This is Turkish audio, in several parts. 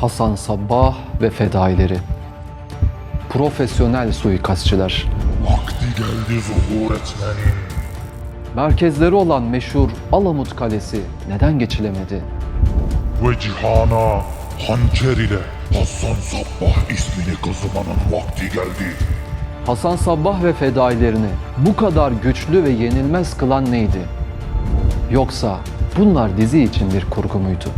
Hasan Sabbah ve fedaileri. Profesyonel suikastçılar. Vakti geldi zuhur etmenin. Merkezleri olan meşhur Alamut Kalesi neden geçilemedi? Ve cihana hançer ile Hasan Sabbah ismini kazımanın vakti geldi. Hasan Sabbah ve fedailerini bu kadar güçlü ve yenilmez kılan neydi? Yoksa bunlar dizi için bir kurgu muydu?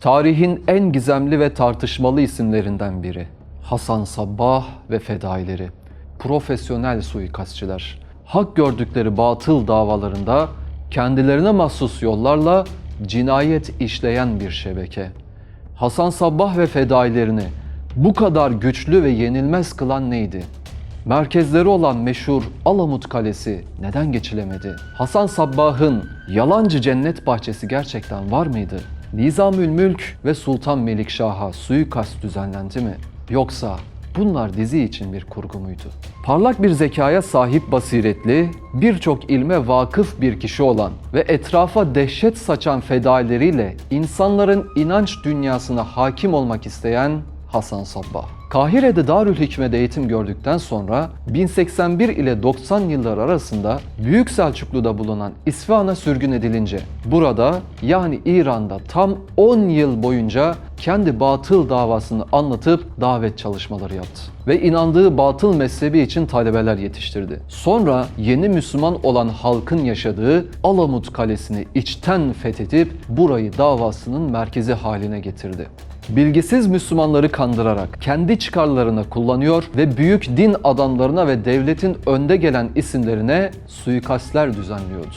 Tarihin en gizemli ve tartışmalı isimlerinden biri. Hasan Sabbah ve fedaileri. Profesyonel suikastçılar. Hak gördükleri batıl davalarında kendilerine mahsus yollarla cinayet işleyen bir şebeke. Hasan Sabbah ve fedailerini bu kadar güçlü ve yenilmez kılan neydi? Merkezleri olan meşhur Alamut Kalesi neden geçilemedi? Hasan Sabbah'ın yalancı cennet bahçesi gerçekten var mıydı? Nizamül Mülk ve Sultan Melikşah'a suikast düzenlendi mi? Yoksa bunlar dizi için bir kurgu muydu? Parlak bir zekaya sahip basiretli, birçok ilme vakıf bir kişi olan ve etrafa dehşet saçan fedaileriyle insanların inanç dünyasına hakim olmak isteyen Hasan Sabbah. Kahire'de Darül Hikme'de eğitim gördükten sonra 1081 ile 90 yıllar arasında Büyük Selçuklu'da bulunan İsfahan'a sürgün edilince burada yani İran'da tam 10 yıl boyunca kendi batıl davasını anlatıp davet çalışmaları yaptı. Ve inandığı batıl mezhebi için talebeler yetiştirdi. Sonra yeni Müslüman olan halkın yaşadığı Alamut Kalesi'ni içten fethedip burayı davasının merkezi haline getirdi bilgisiz Müslümanları kandırarak kendi çıkarlarına kullanıyor ve büyük din adamlarına ve devletin önde gelen isimlerine suikastler düzenliyordu.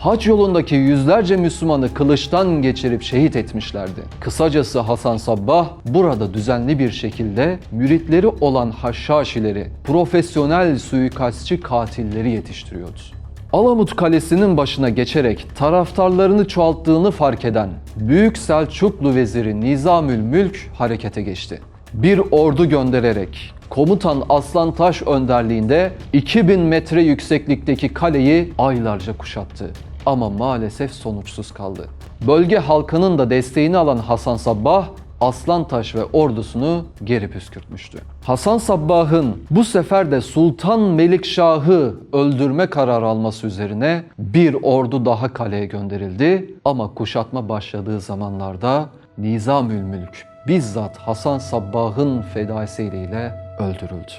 Hac yolundaki yüzlerce Müslümanı kılıçtan geçirip şehit etmişlerdi. Kısacası Hasan Sabbah burada düzenli bir şekilde müritleri olan haşhaşileri, profesyonel suikastçı katilleri yetiştiriyordu. Alamut Kalesi'nin başına geçerek taraftarlarını çoğalttığını fark eden Büyük Selçuklu Veziri Nizamül Mülk harekete geçti. Bir ordu göndererek komutan Aslan Taş önderliğinde 2000 metre yükseklikteki kaleyi aylarca kuşattı. Ama maalesef sonuçsuz kaldı. Bölge halkının da desteğini alan Hasan Sabbah Aslantaş ve ordusunu geri püskürtmüştü. Hasan Sabbah'ın bu sefer de Sultan Melikşah'ı öldürme kararı alması üzerine bir ordu daha kaleye gönderildi ama kuşatma başladığı zamanlarda Nizamül Mülk bizzat Hasan Sabbah'ın fedaisiyle öldürüldü.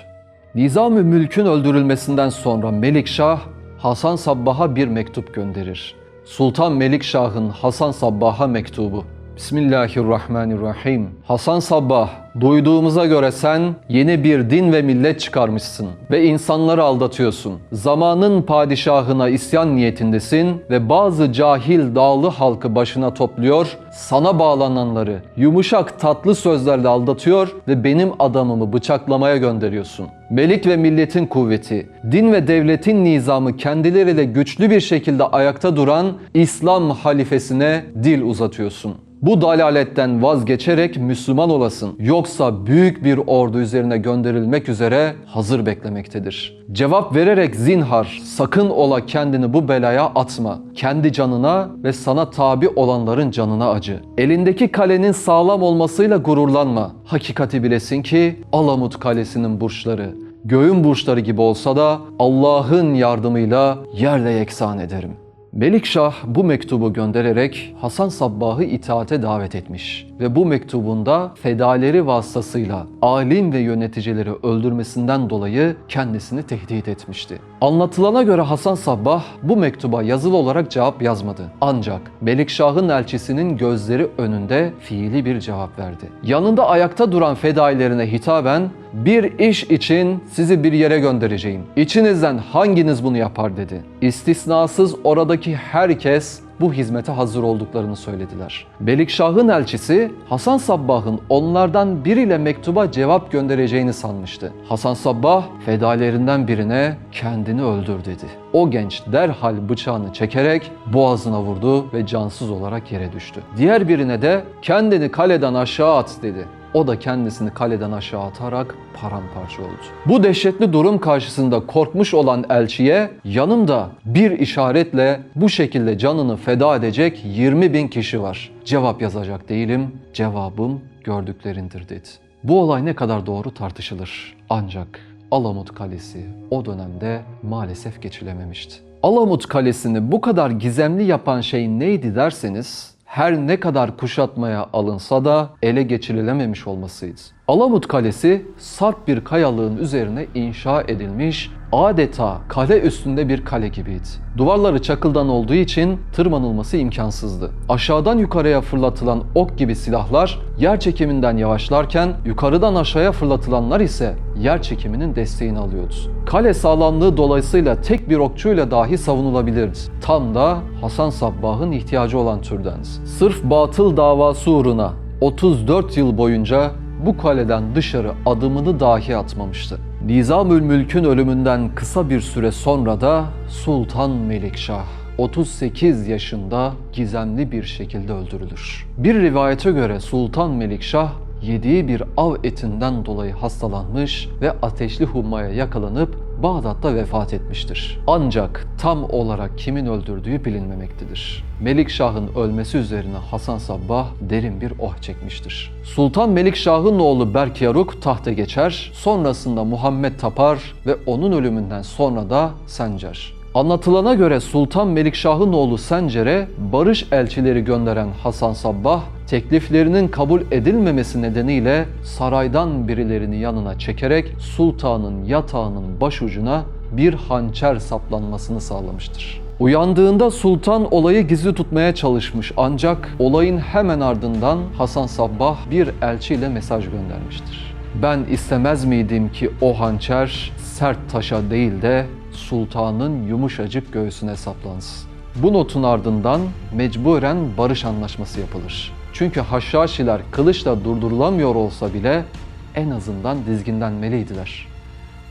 Nizamül Mülk'ün öldürülmesinden sonra Melikşah Hasan Sabbah'a bir mektup gönderir. Sultan Melikşah'ın Hasan Sabbah'a mektubu. Bismillahirrahmanirrahim. Hasan Sabbah, duyduğumuza göre sen yeni bir din ve millet çıkarmışsın ve insanları aldatıyorsun. Zamanın padişahına isyan niyetindesin ve bazı cahil dağlı halkı başına topluyor, sana bağlananları yumuşak tatlı sözlerle aldatıyor ve benim adamımı bıçaklamaya gönderiyorsun. Melik ve milletin kuvveti, din ve devletin nizamı kendileriyle güçlü bir şekilde ayakta duran İslam halifesine dil uzatıyorsun. Bu dalaletten vazgeçerek Müslüman olasın. Yoksa büyük bir ordu üzerine gönderilmek üzere hazır beklemektedir. Cevap vererek zinhar sakın ola kendini bu belaya atma. Kendi canına ve sana tabi olanların canına acı. Elindeki kalenin sağlam olmasıyla gururlanma. Hakikati bilesin ki Alamut Kalesi'nin burçları göğün burçları gibi olsa da Allah'ın yardımıyla yerle yeksan ederim. Melikşah bu mektubu göndererek Hasan Sabbah'ı itaate davet etmiş ve bu mektubunda fedaleri vasıtasıyla alim ve yöneticileri öldürmesinden dolayı kendisini tehdit etmişti. Anlatılana göre Hasan Sabbah bu mektuba yazılı olarak cevap yazmadı. Ancak Melikşah'ın elçisinin gözleri önünde fiili bir cevap verdi. Yanında ayakta duran fedailerine hitaben bir iş için sizi bir yere göndereceğim. İçinizden hanginiz bunu yapar dedi. İstisnasız oradaki herkes bu hizmete hazır olduklarını söylediler. Melikşah'ın elçisi Hasan Sabbah'ın onlardan biriyle mektuba cevap göndereceğini sanmıştı. Hasan Sabbah fedailerinden birine kendini öldür dedi. O genç derhal bıçağını çekerek boğazına vurdu ve cansız olarak yere düştü. Diğer birine de kendini kaleden aşağı at dedi. O da kendisini kaleden aşağı atarak paramparça oldu. Bu dehşetli durum karşısında korkmuş olan elçiye yanımda bir işaretle bu şekilde canını feda edecek 20 bin kişi var. Cevap yazacak değilim, cevabım gördüklerindir dedi. Bu olay ne kadar doğru tartışılır. Ancak Alamut Kalesi o dönemde maalesef geçilememişti. Alamut Kalesi'ni bu kadar gizemli yapan şey neydi derseniz her ne kadar kuşatmaya alınsa da ele geçirilememiş olmasıydı. Alamut Kalesi sarp bir kayalığın üzerine inşa edilmiş adeta kale üstünde bir kale gibiydi. Duvarları çakıldan olduğu için tırmanılması imkansızdı. Aşağıdan yukarıya fırlatılan ok gibi silahlar yer çekiminden yavaşlarken yukarıdan aşağıya fırlatılanlar ise yer çekiminin desteğini alıyordu. Kale sağlamlığı dolayısıyla tek bir okçuyla dahi savunulabilirdi. Tam da Hasan Sabbah'ın ihtiyacı olan türden. Sırf batıl davası uğruna 34 yıl boyunca bu kaleden dışarı adımını dahi atmamıştı. Nizamül Mülk'ün ölümünden kısa bir süre sonra da Sultan Melikşah 38 yaşında gizemli bir şekilde öldürülür. Bir rivayete göre Sultan Melikşah yediği bir av etinden dolayı hastalanmış ve ateşli hummaya yakalanıp Bağdat'ta vefat etmiştir. Ancak tam olarak kimin öldürdüğü bilinmemektedir. Melikşah'ın ölmesi üzerine Hasan Sabbah derin bir oh çekmiştir. Sultan Melikşah'ın oğlu Berk Yaruk tahta geçer, sonrasında Muhammed Tapar ve onun ölümünden sonra da Sencer. Anlatılana göre Sultan Melikşah'ın oğlu Sencer'e barış elçileri gönderen Hasan Sabbah, tekliflerinin kabul edilmemesi nedeniyle saraydan birilerini yanına çekerek sultanın yatağının başucuna bir hançer saplanmasını sağlamıştır. Uyandığında sultan olayı gizli tutmaya çalışmış ancak olayın hemen ardından Hasan Sabbah bir elçiyle mesaj göndermiştir. Ben istemez miydim ki o hançer sert taşa değil de sultanın yumuşacık göğsüne saplansın. Bu notun ardından mecburen barış anlaşması yapılır. Çünkü Haşhaşiler kılıçla durdurulamıyor olsa bile en azından dizginlenmeliydiler.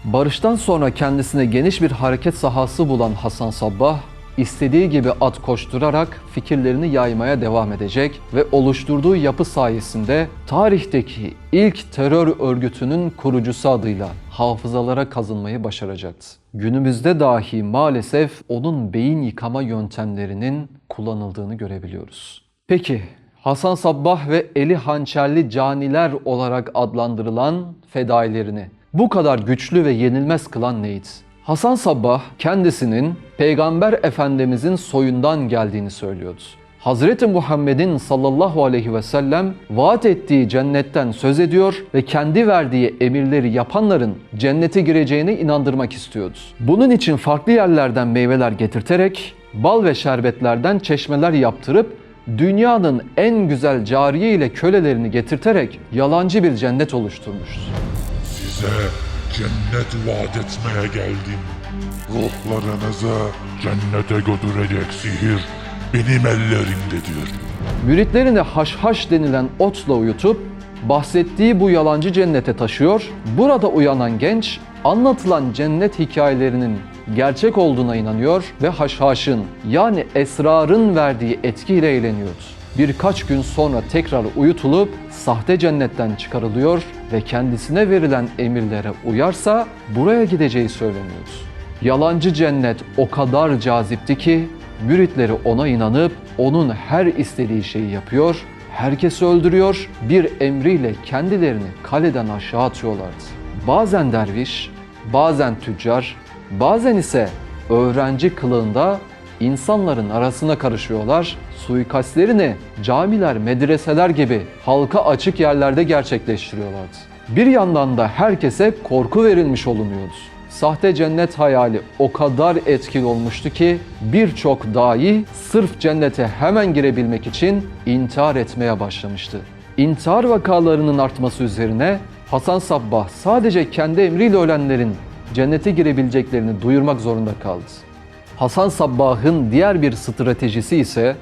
Barıştan sonra kendisine geniş bir hareket sahası bulan Hasan Sabbah, istediği gibi at koşturarak fikirlerini yaymaya devam edecek ve oluşturduğu yapı sayesinde tarihteki ilk terör örgütünün kurucusu adıyla hafızalara kazınmayı başaracaktı. Günümüzde dahi maalesef onun beyin yıkama yöntemlerinin kullanıldığını görebiliyoruz. Peki Hasan Sabbah ve eli hançerli caniler olarak adlandırılan fedailerini bu kadar güçlü ve yenilmez kılan neydi? Hasan Sabbah kendisinin Peygamber Efendimizin soyundan geldiğini söylüyordu. Hazreti Muhammed'in sallallahu aleyhi ve sellem vaat ettiği cennetten söz ediyor ve kendi verdiği emirleri yapanların cennete gireceğine inandırmak istiyordu. Bunun için farklı yerlerden meyveler getirterek bal ve şerbetlerden çeşmeler yaptırıp dünyanın en güzel cariye ile kölelerini getirterek yalancı bir cennet oluşturmuştu. Size cennet vaat etmeye geldim. Ruhlarınızı cennete götürecek sihir benim ellerimdedir. Müritlerini haşhaş denilen otla uyutup bahsettiği bu yalancı cennete taşıyor. Burada uyanan genç anlatılan cennet hikayelerinin gerçek olduğuna inanıyor ve haşhaşın yani esrarın verdiği etkiyle eğleniyordu. Birkaç gün sonra tekrar uyutulup sahte cennetten çıkarılıyor ve kendisine verilen emirlere uyarsa buraya gideceği söyleniyordu. Yalancı cennet o kadar cazipti ki müritleri ona inanıp onun her istediği şeyi yapıyor, herkesi öldürüyor, bir emriyle kendilerini kaleden aşağı atıyorlardı. Bazen derviş, bazen tüccar, bazen ise öğrenci kılığında insanların arasına karışıyorlar, suikastlerini camiler, medreseler gibi halka açık yerlerde gerçekleştiriyorlardı. Bir yandan da herkese korku verilmiş olunuyordu. Sahte cennet hayali o kadar etkili olmuştu ki birçok dahi sırf cennete hemen girebilmek için intihar etmeye başlamıştı. İntihar vakalarının artması üzerine Hasan Sabbah sadece kendi emriyle ölenlerin cennete girebileceklerini duyurmak zorunda kaldı. Hasan Sabbah'ın diğer bir stratejisi ise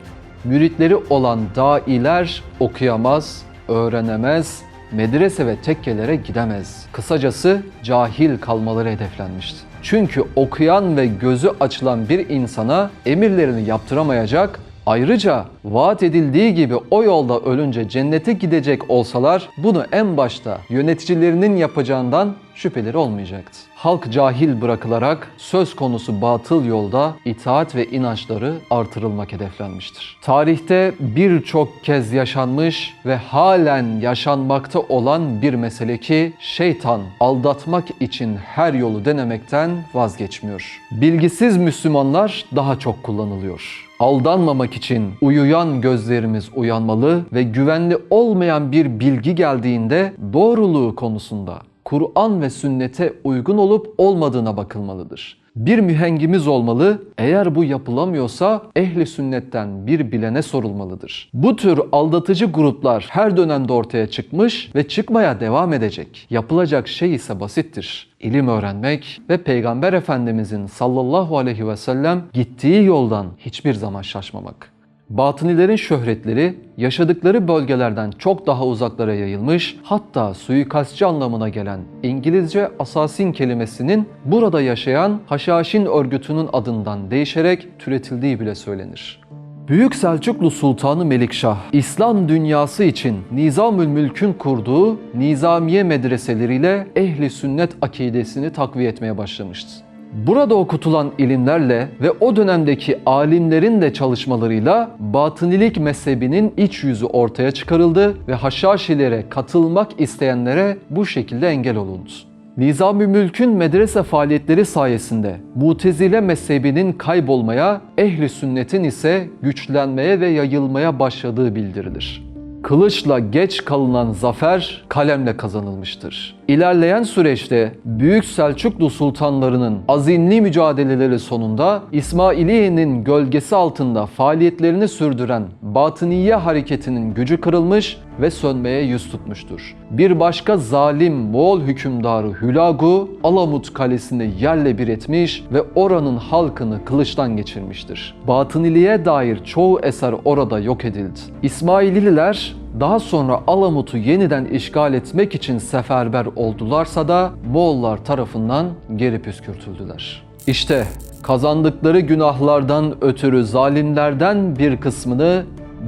müritleri olan dailer okuyamaz, öğrenemez, medrese ve tekkelere gidemez. Kısacası cahil kalmaları hedeflenmişti. Çünkü okuyan ve gözü açılan bir insana emirlerini yaptıramayacak, Ayrıca vaat edildiği gibi o yolda ölünce cennete gidecek olsalar bunu en başta yöneticilerinin yapacağından şüpheleri olmayacaktı. Halk cahil bırakılarak söz konusu batıl yolda itaat ve inançları artırılmak hedeflenmiştir. Tarihte birçok kez yaşanmış ve halen yaşanmakta olan bir mesele ki şeytan aldatmak için her yolu denemekten vazgeçmiyor. Bilgisiz Müslümanlar daha çok kullanılıyor. Aldanmamak için uyuyan gözlerimiz uyanmalı ve güvenli olmayan bir bilgi geldiğinde doğruluğu konusunda Kur'an ve sünnete uygun olup olmadığına bakılmalıdır. Bir mühengimiz olmalı, eğer bu yapılamıyorsa ehli sünnetten bir bilene sorulmalıdır. Bu tür aldatıcı gruplar her dönemde ortaya çıkmış ve çıkmaya devam edecek. Yapılacak şey ise basittir. İlim öğrenmek ve Peygamber Efendimizin sallallahu aleyhi ve sellem gittiği yoldan hiçbir zaman şaşmamak. Batınilerin şöhretleri yaşadıkları bölgelerden çok daha uzaklara yayılmış, hatta suikastçı anlamına gelen İngilizce asasin kelimesinin burada yaşayan Haşhaşin örgütünün adından değişerek türetildiği bile söylenir. Büyük Selçuklu Sultanı Melikşah, İslam dünyası için Nizamül Mülk'ün kurduğu nizamiye medreseleriyle ehli sünnet akidesini takviye etmeye başlamıştı. Burada okutulan ilimlerle ve o dönemdeki alimlerin de çalışmalarıyla batınilik mezhebinin iç yüzü ortaya çıkarıldı ve haşhaşilere katılmak isteyenlere bu şekilde engel olundu. Nizam-ı Mülk'ün medrese faaliyetleri sayesinde Mutezile mezhebinin kaybolmaya, ehli sünnetin ise güçlenmeye ve yayılmaya başladığı bildirilir. Kılıçla geç kalınan zafer kalemle kazanılmıştır. İlerleyen süreçte Büyük Selçuklu sultanlarının azimli mücadeleleri sonunda İsmailiye'nin gölgesi altında faaliyetlerini sürdüren Batıniye hareketinin gücü kırılmış ve sönmeye yüz tutmuştur. Bir başka zalim Moğol hükümdarı Hülagu Alamut kalesini yerle bir etmiş ve oranın halkını kılıçtan geçirmiştir. Batıniliğe dair çoğu eser orada yok edildi. İsmailililer daha sonra Alamut'u yeniden işgal etmek için seferber oldularsa da Moğollar tarafından geri püskürtüldüler. İşte kazandıkları günahlardan ötürü zalimlerden bir kısmını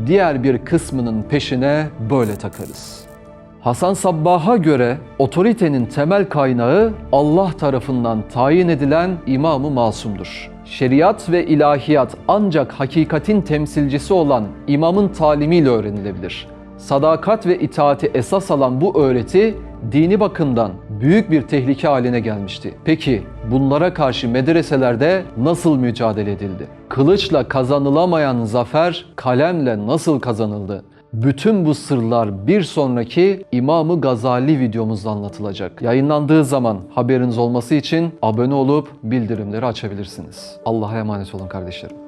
diğer bir kısmının peşine böyle takarız. Hasan Sabbah'a göre otoritenin temel kaynağı Allah tarafından tayin edilen İmam-ı Masum'dur. Şeriat ve ilahiyat ancak hakikatin temsilcisi olan imamın talimiyle öğrenilebilir. Sadakat ve itaati esas alan bu öğreti dini bakımdan büyük bir tehlike haline gelmişti. Peki bunlara karşı medreselerde nasıl mücadele edildi? Kılıçla kazanılamayan zafer kalemle nasıl kazanıldı? Bütün bu sırlar bir sonraki İmam-ı Gazali videomuzda anlatılacak. Yayınlandığı zaman haberiniz olması için abone olup bildirimleri açabilirsiniz. Allah'a emanet olun kardeşlerim.